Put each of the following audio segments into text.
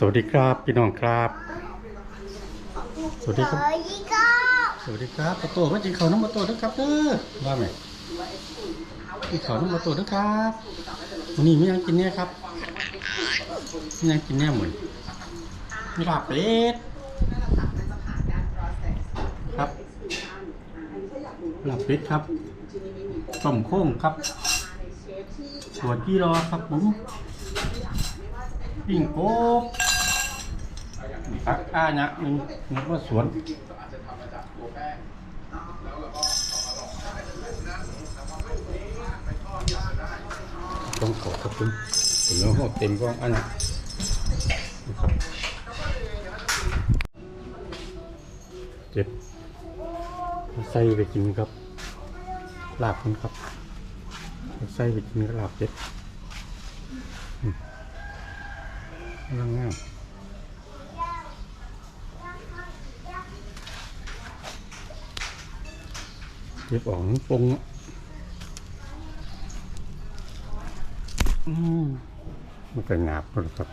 สวัสดีครับพี่น้องครับ สวัสดีครับ สวัสดีครับสวัสดีครับประตูมาจิงเขาน้ำประตูด้วยครับเด้อว่าไหมกินเขาน้ำประตูด้วยครับวันนี้ไม่ยังกินเนี่ยครับไม่ยังกินเนี่ยเหมือนมีลาบเป็ดครับลาบเป็ดครับต้มโค้งครับส่วนที่รอครับผมปิ้งโป๊ก ผักอ้าเนี่ยหนึ่งนึกว่าสวนต้องขอขอบคุณถึงแล้วหดเต็มกล้องอันนี้นะครับเจ็บใส่ไปกินครับลาบกันครับใส่ไปกินก็ลาบเจ็บกำลังงาม เจ็บออกปรุงอะอืมมันก็หนาบหมดแล้วครับ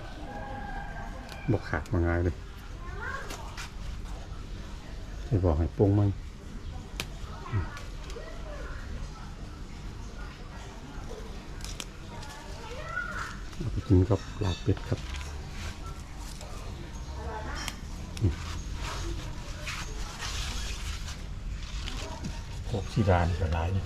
บกขาดมาง่ายเลยจะบอกให้ปรุงมันอืมเอาไปกินกับลาบเป็ดครับอืมพว กที่ร้านก็ร้ายนี่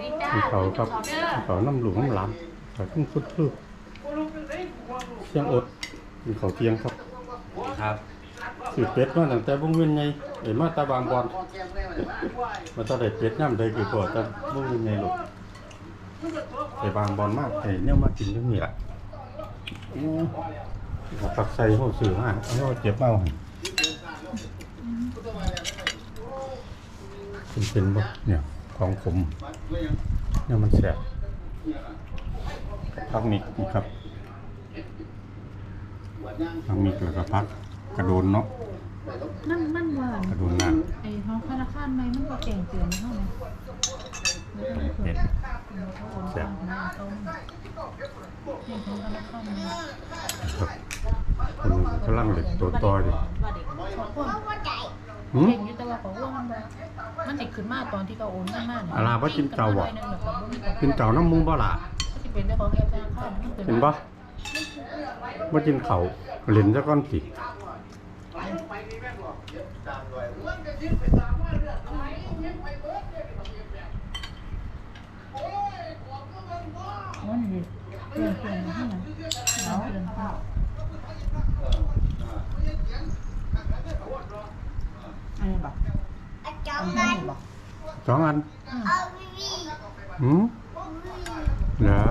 ดีจ้าที่เขาครับขอเด้อที่เขาน้ำหลวงน้ำหลำเขาขึ้นพุดพืชเชียงอดกินเขาวเทียงครับครับสืบเป็ดมาตั้งแต่วงเวียนไงเอ้ยมาตาบางบอลมาตาได้เป็ดย่ำได้คือพอตาวงเวียนไงลูกไอ้บางบอลมากไอ้เนี่ยมากินที่นี่แหละอืมเอาตักใส่ห้องสื่อมาเอาเจ็บเมาให้เป็นเป็นบ่เนี่ย ของผมเนี่ยมันแสบพักมิกนี่ครับพักมิกแล้วก็พักกระโดนเนาะมันมันหวานกระโดนหน้าไอ้ห้องธนาคารไหมมันก็แจ้งเตือนเท่านั้นเห็ดแซ่บน้ำต้มเห็นของธนาคารไหมครับคนหนึ่งกำลังเด็กตัวต่ออยู่ว่าเด็กขอพ่นว่าใจ หืม เก่งอยู่แต่ว่าขอว่ามันบ่มันติดขึ้นมาตอนที่เขาโอนเงินมาเนี่ยอะไรวะกินเก่าบ่หนึ่งแบบว่าบ่มีของกินเก่าน้ำมุงบ่ล่ะที่เป็นเจ้าของแอปธนาคารมันเป็นเห็นปะว่ากินเขาวเล่นซะก้อนสิ มันดิเตือนเตือนมาให้หน่อยเอาเตือนเข้าอันนี้บอก อาจา อั ร น ย์ นี้ กัน บอก สองอันเอาวิวีหืมเหรอ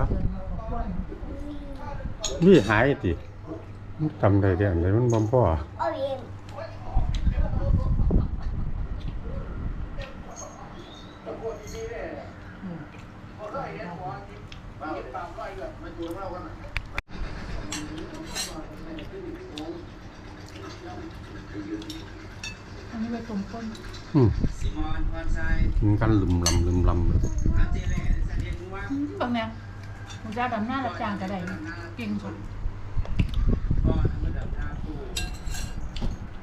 เกินกันลืมลำลืมลำเลยอาเจเล่สันเดียงว่าอืมบางเนี่ยมันจะดำหน้ารับจ้างก็ได้เก่งสุดพ่อเมื่อดับท่าคู่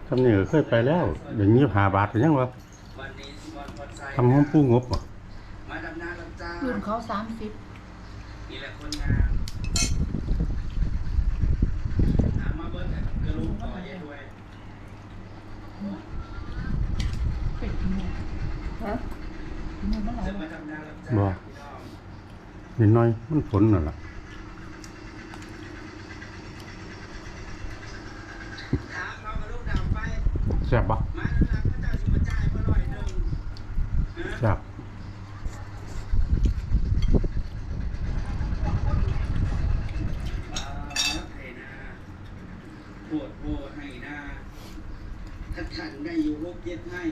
ทำนี่ก็เคยไปแล้วเดี๋ยวนี้หาบาทเป็นยังวะวันนี้ซิมอนพรชัยทำห้องผู้งบอะมาดำน้ำรับจ้างรุ่นเขาสามสิบ นี่แหละคนงานหามาเบิ้ลแต่กระลูกต่อเย็นด้วย เป็ดเนี่ยฮะเนี่ยมันอะไร จะมา วะ ดำน้ำรั บจ้างบ่พี่น้องนิดหน้อย มันฝนน่ะล่ะแซ่บปะแซ่บปวดโบให้หน้าขัดขันได้อยู่หกเจ็ดให้